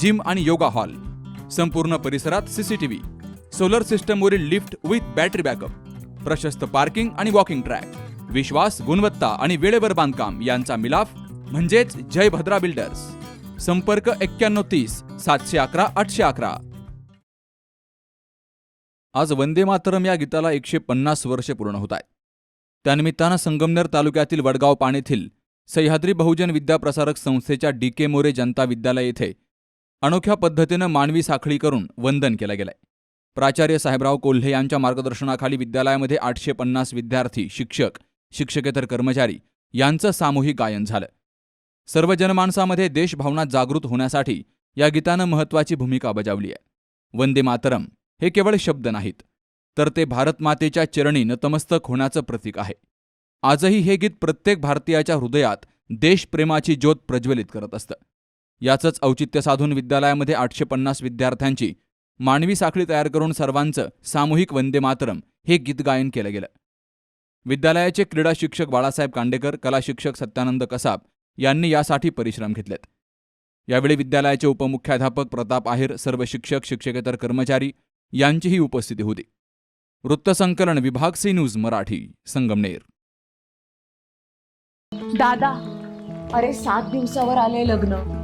Gym आणि yoga hall. संपूर्ण परिसरात सीसीटीव्ही सोलर सिस्टमवरील लिफ्ट विथ बॅटरी बॅकअप. प्रशस्त पार्किंग आणि वॉकिंग ट्रॅक. विश्वास गुणवत्ता आणि वेळेवर बांधकाम यांचा मिलाफ म्हणजेच जय भद्रा बिल्डर्स. संपर्क एक्क्याण्णव तीस सातशे अकरा आठशे अकरा. आज वंदे मातरम या गीताला एकशे पन्नास वर्षे पूर्ण होत आहेत. त्यानिमित्तानं संगमनेर तालुक्यातील वडगाव पाणीथील सह्याद्री बहुजन विद्याप्रसारक संस्थेच्या डी के मोरे जनता विद्यालय येथे अनोख्या पद्धतीनं मानवी साखळी करून वंदन केलं गेलंय. प्राचार्य साहेबराव कोल्हे यांच्या मार्गदर्शनाखाली विद्यालयामध्ये आठशे पन्नास विद्यार्थी शिक्षक शिक्षकेतर कर्मचारी यांचं सामूहिक गायन झालं. सर्व जनमानसामध्ये देशभावना जागृत होण्यासाठी या गीतानं महत्त्वाची भूमिका बजावली आहे. वंदे मातरम हे केवळ शब्द नाहीत तर ते भारतमातेच्या चरणी नतमस्तक होण्याचं प्रतीक आहे. आजही हे गीत प्रत्येक भारतीयाच्या हृदयात देशप्रेमाची ज्योत प्रज्वलित करत असतं. याचंच औचित्य साधून विद्यालयामध्ये आठशे पन्नास विद्यार्थ्यांची मानवी साखळी तयार करून सर्वांचं सामूहिक वंदे मातरम हे गीत गायन केलं गेलं. विद्यालयाचे क्रीडा शिक्षक बाळासाहेब कांडेकर कला शिक्षक सत्यानंद कसाब यांनी यासाठी परिश्रम घेतलेत. यावेळी विद्यालयाचे उपमुख्याध्यापक प्रताप आहेर सर्व शिक्षक शिक्षकेतर कर्मचारी यांचीही उपस्थिती होती. वृत्तसंकलन विभाग सी न्यूज मराठी संगमनेर. दादा अरे सात दिवसावर आले लग्न.